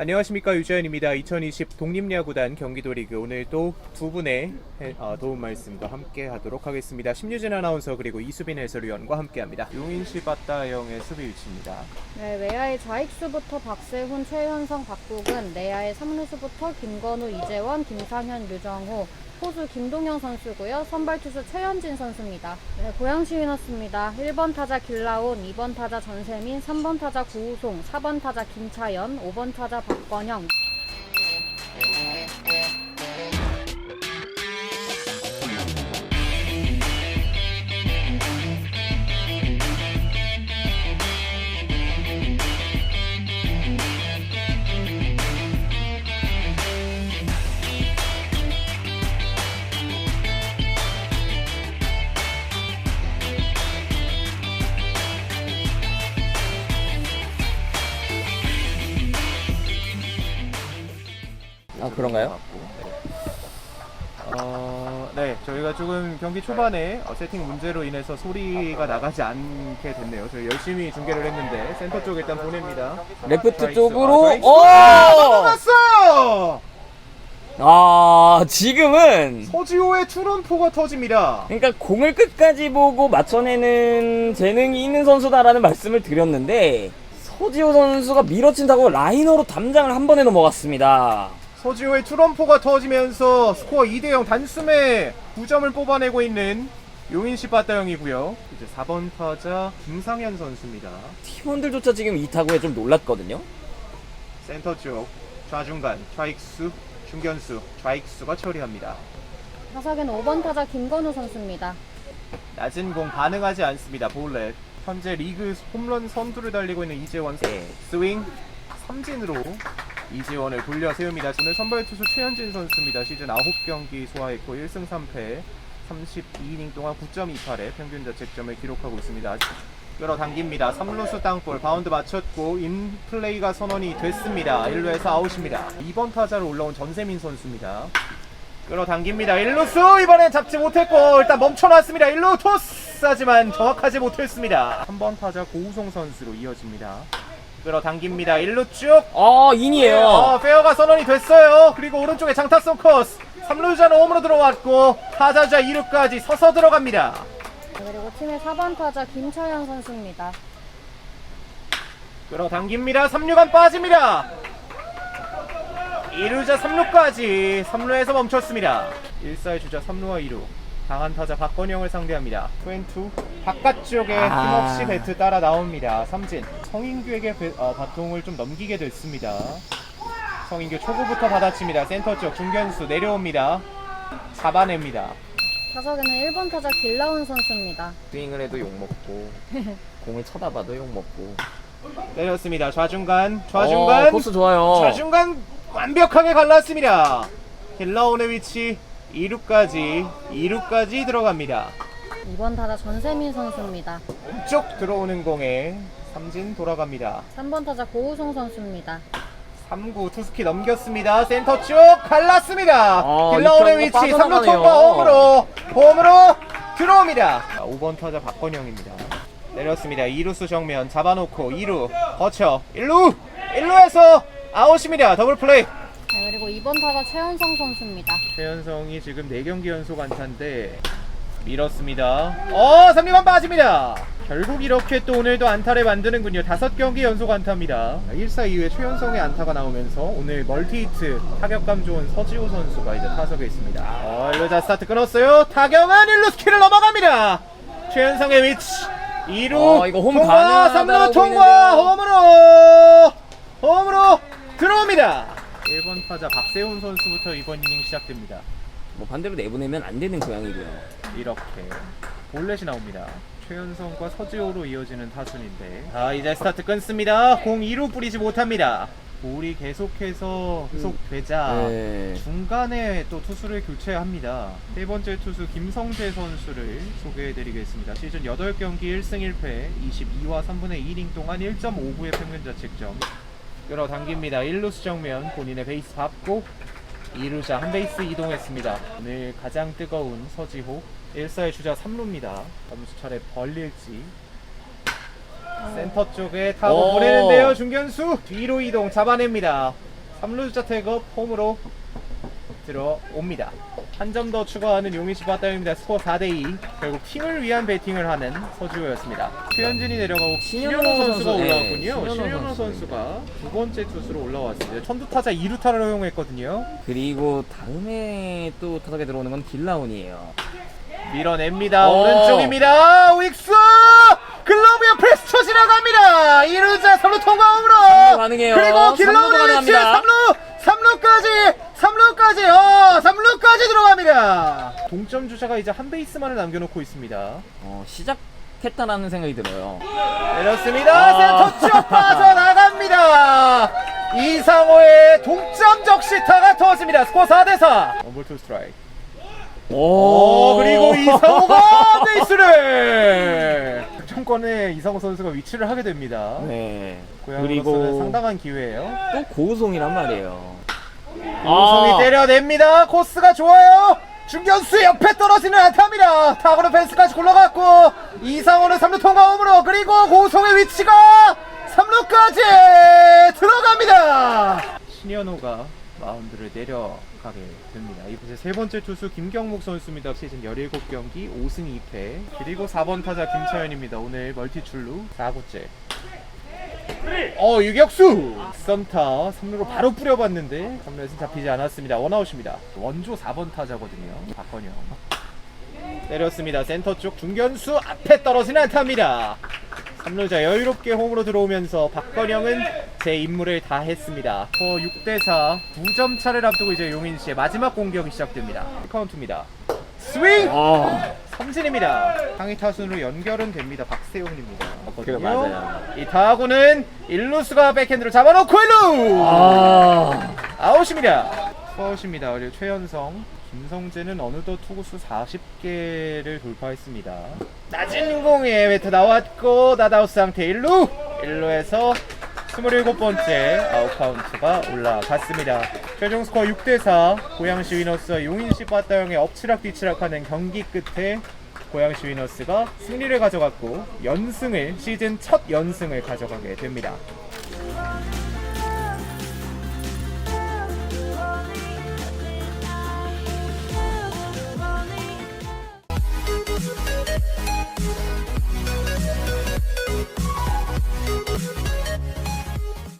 안녕하십니까 유재현입니다. 2020 독립야구단 경기도 리그 오늘 또두 분의 해- 어, 도움 말씀과 함께 하도록 하겠습니다. 심유진 아나운서 그리고 이수빈 해설위원과 함께합니다. 용인시 바다형의 수비 위치입니다. 네, 외야의 좌익수부터 박세훈, 최현성, 박국은, 내야의 3루수부터 김건우, 이재원, 김상현, 류정호, 포수 김동현 선수고요. 선발 투수 최현진 선수입니다. 네, 고양시 위너스입니다. 1번 타자 길라온, 2번 타자 전세민, 3번 타자 구우송, 4번 타자 김차연, 5번 타자 박건영, 아 그런가요? 어, 네, 저희가 조금 경기 초반에 어, 세팅 문제로 인해서 소리가 나가지 않게 됐네요. 저희 열심히 중계를 했는데 센터 쪽 일단 보냅니다. 레프트. 쪽으로 아. 오! 아, 넘어갔어요! 아 지금은 서지호의 투런포가 터집니다. 그러니까 공을 끝까지 보고 맞춰내는 재능이 있는 선수다라는 말씀을 드렸는데 서지호 선수가 밀어친다고 라이너로 담장을 한 번에 넘어갔습니다. 서지호의 투런포가 터지면서 스코어 2대0 단숨에 9점을 뽑아내고 있는 용인시 바다형이고요. 이제 4번 타자 김상현 선수입니다. 팀원들조차 지금 이 타구에 좀 놀랐거든요. 센터 쪽 좌중간 좌익수 중견수 좌익수가 처리합니다. 타석에는 5번 타자 김건우 선수입니다. 낮은 공 반응하지 않습니다. 볼렛. 현재 리그 홈런 선두를 달리고 있는 이재원 네. 스윙 삼진으로 이재원을 돌려 세웁니다. 오늘 선발 투수 최현진 선수입니다. 시즌 9경기 소화했고 1승 3패 32이닝 동안 9.28의 평균 자책점을 기록하고 있습니다. 끌어당깁니다. 3루수 땅볼 바운드 맞췄고 인플레이가 선언이 됐습니다. 1루에서 아웃입니다. 2번 타자로 올라온 전세민 선수입니다. 끌어당깁니다. 1루수 이번엔 잡지 못했고 일단 멈춰놨습니다. 1루 토스 하지만 정확하지 못했습니다. 3번 타자 고우송 선수로 이어집니다. 끌어당깁니다. 1루 쭉 아 인이에요. 어, 페어가 선언이 됐어요. 그리고 오른쪽에 장타성 코스. 3루자는 홈으로 들어왔고 타자자 2루까지 서서 들어갑니다. 네, 그리고 팀의 4번 타자 김차연 선수입니다. 끌어당깁니다. 3루간 빠집니다. 2루자 3루까지 3루에서 멈췄습니다. 1사의 주자 3루와 2루. 강한 타자 박건영을 상대합니다. 트웬투 바깥쪽에 아. 힘없이 배트 따라 나옵니다. 삼진 성인규에게 배- 어, 바통을 좀 넘기게 됐습니다. 성인규 초구부터 받아칩니다. 센터 쪽 중견수 내려옵니다. 잡아냅니다. 타석에는 1번 타자 길라온 선수입니다. 스윙을 해도 욕 먹고 공을 쳐다봐도 욕 먹고. 때렸습니다. 좌중간 좌중간 어, 코스 좋아요. 좌중간 완벽하게 갈랐습니다. 힐라온의 위치 2루까지 2루까지 들어갑니다. 2번 타자 전세민 선수입니다. 쭉 들어오는 공에 삼진 돌아갑니다. 3번 타자 고우송 선수입니다. 3구 투스키 넘겼습니다. 센터 쭉 갈랐습니다. 아, 힐라온의 이 위치 타구가 3루 빠져나가네요. 통과 홈으로 홈으로 들어옵니다. 5번 타자 박건영입니다. 내렸습니다. 2루수 정면 잡아놓고 2루 거쳐 1루 1루에서 아웃입니다. 더블 플레이. 네, 그리고 2번 타자 최현성 선수입니다. 최현성이 지금 4경기 연속 안타인데 밀었습니다. 어, 3루간 빠집니다. 결국 이렇게 또 오늘도 안타를 만드는군요. 5경기 연속 안타입니다. 1사 이후에 최현성의 안타가 나오면서 오늘 멀티히트 타격감 좋은 서지호 선수가 이제 타석에 있습니다. 어, 1루자 스타트 끊었어요. 타격은 1루 스키를 넘어갑니다. 최현성의 위치 2루 어, 이거 홈 통과, 가능하다고 3루 통과, 홈으로 홈으로 들어옵니다. 1번 타자 박세훈 선수부터 이번 이닝 시작됩니다. 뭐 반대로 내보내면 안 되는 고양이고요. 이렇게 볼넷이 나옵니다. 최현성과 서지호로 이어지는 타순인데 자 이제 스타트 끊습니다. 공 2루 뿌리지 못합니다. 볼이 계속해서 계속되자 네. 중간에 또 투수를 교체합니다. 세 번째 투수 김성재 선수를 소개해드리겠습니다. 시즌 8경기 1승 1패 22와 3분의 2이닝 동안 1.59의 평균 자책점 끌어당깁니다. 1루수 정면 본인의 베이스 밟고 2루자 한 베이스 이동했습니다. 오늘 가장 뜨거운 서지호 1사의 주자 3루입니다. 점수 차례 벌릴지 센터 쪽에 타고 오. 보내는데요. 중견수 뒤로 이동 잡아냅니다. 3루주자 태그 홈으로 들어옵니다. 한 점 더 추가하는 용인시 바다입니다. 스코어 4대2. 결국 팀을 위한 배팅을 하는 서주호였습니다. 최현진이 내려가고 신현호 신현호 선수가 선수, 네, 올라왔군요. 신현호 신현호 선수. 선수가 두 번째 투수로 올라왔습니다. 천두타자 2루타를 허용했거든요. 그리고 다음에 또 타석에 들어오는 건 길라운이에요. 밀어냅니다. 오. 오른쪽입니다. 윅스! 글러브 옆에 스쳐 지나갑니다. 2루자 3루 통과 홈으로 가능해요. 그리고 길러브의 위치에 가능합니다. 3루! 3루까지! 3루까지! 어! 3루까지 들어갑니다. 동점 주자가 이제 한 베이스만을 남겨놓고 있습니다. 어, 시작했다라는 생각이 들어요. 내렸습니다. 아. 센터 쪽 빠져나갑니다. 이상호의 동점 적시타가 터집니다. 스코어 4대4. 원볼 투 스트라이크. 오, 그리고 이상호가 베이스를 정권에 이상호 선수가 위치를 하게 됩니다. 네. 그리고 상당한 기회예요. 또 고우송이란 말이에요. 우성이 아. 때려냅니다. 코스가 좋아요. 중견수 옆에 떨어지는 안타입니다. 타구로 펜스까지 굴러갔고 이상호는 3루 통과 홈으로 그리고 고우성의 위치가 3루까지 들어갑니다. 신현호가 마운드를 내려가게 됩니다. 이제 세 번째 투수 김경목 선수입니다. 시즌 17경기 5승 2패 그리고 4번 타자 김차현입니다. 오늘 멀티출루 4구째 어 유격수! 썸타 3루로 바로 뿌려봤는데 3루에서 잡히지 않았습니다. 원아웃입니다. 원조 4번 타자거든요. 박건영. 때렸습니다. 센터 쪽 중견수 앞에 떨어지는 안타입니다. 3루자 여유롭게 홈으로 들어오면서 박건영은 제 임무를 다 했습니다. 어 6대4 2점 차를 앞두고 이제 용인시의 마지막 공격이 시작됩니다. 카운트입니다. 스윙! 아, 삼진입니다. 상위 타순으로 연결은 됩니다. 박세용입니다. 그래, 맞아요. 이 타구는 일루수가 백핸드로 잡아놓고 일루 아, 아웃입니다. 투아웃입니다. 그리고 최현성, 김성재는 어느덧 투구수 40개를 돌파했습니다. 낮은 공에 외트 나왔고 나다우스 상태 1루 1루에서 27번째 아웃 카운트가 올라갔습니다. 최종 스코어 6대4 고양시 위너스와 용인시 빠따형의 엎치락뒤치락하는 경기 끝에 고양시 위너스가 승리를 가져갔고 연승을 시즌 첫 연승을 가져가게 됩니다.